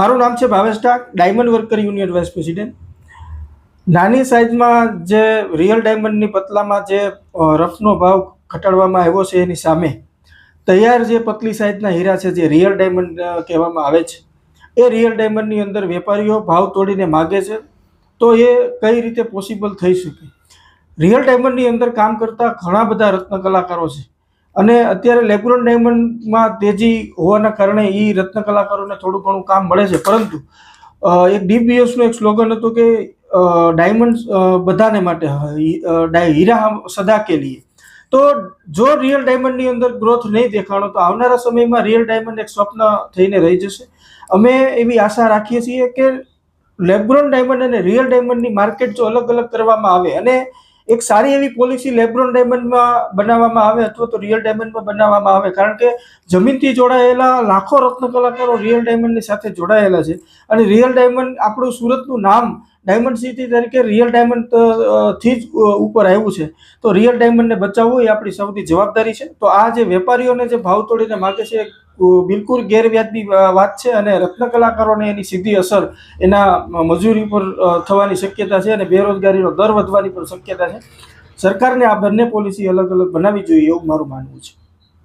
મારું નામ છે Bhavesh Dak diamond worker union vice president. નાની સાઇઝમાં જે રિયલ ડાયમંડની પતલામાં જે રફનો ભાવ ઘટાડવામાં આવ્યો છે એની સામે, તૈયાર જે પતલી સાઇઝના હીરા છે જે રિયલ ડાયમંડ કહેવામાં આવે છે, એ રિયલ ડાયમંડની અંદર વેપારીઓ ભાવ તોડીને માગે છે, તો એ કઈ રીતે પોસિબલ થઈ શકે? રિયલ ડાયમંડની અંદર કામ કરતા ઘણા બધા રત્ન કલાકારો છે. અને અત્યારે લેબ્રોન ડાયમંડમાં તેજી હોવાના કારણે એ રત્ન કલાકારોને થોડું ઘણું કામ મળે છે. પરંતુ એક ડીબીએસનું એક સ્લોગન હતું કે ડાયમંડ બધાને માટે હીરા સદા કે લીએ. તો જો રિયલ ડાયમંડની અંદર ગ્રોથ નહીં દેખાણો, તો આવનારા સમયમાં રિયલ ડાયમંડ એક સ્વપ્ન થઈને રહી જશે. અમે એવી આશા રાખીએ છીએ કે લેબ્રોન ડાયમંડ અને રિયલ ડાયમંડની માર્કેટ જો અલગ અલગ કરવામાં આવે અને એક સારી એવી પોલિસી લેબ્રોન ડાયમંડમાં બનાવવામાં આવે અથવા તો રિયલ ડાયમંડમાં બનાવવામાં આવે. કારણ કે જમીનથી જોડાયેલા લાખો રત્ન કલાકારો રિયલ ડાયમંડની સાથે જોડાયેલા છે. અને રિયલ ડાયમંડ આપણું સુરતનું નામ ડાયમંડ સિટી તરીકે રિયલ ડાયમંડથી જ ઉપર આવ્યું છે. તો રિયલ ડાયમંડને બચાવવું એ આપણી સૌથી જવાબદારી છે. તો આ જે વેપારીઓને જે ભાવ તોડીને માગે છે બિલકુલ ગેરવ્યાજબી વાત છે અને રત્ન કલાકારોને એની સીધી અસર એના મજૂરી પર થવાની શક્યતા છે અને બેરોજગારીનો દર વધવાની પણ શક્યતા છે. સરકારને આ બંને પોલિસી અલગ અલગ બનાવવી જોઈએ એવું મારું માનવું છે.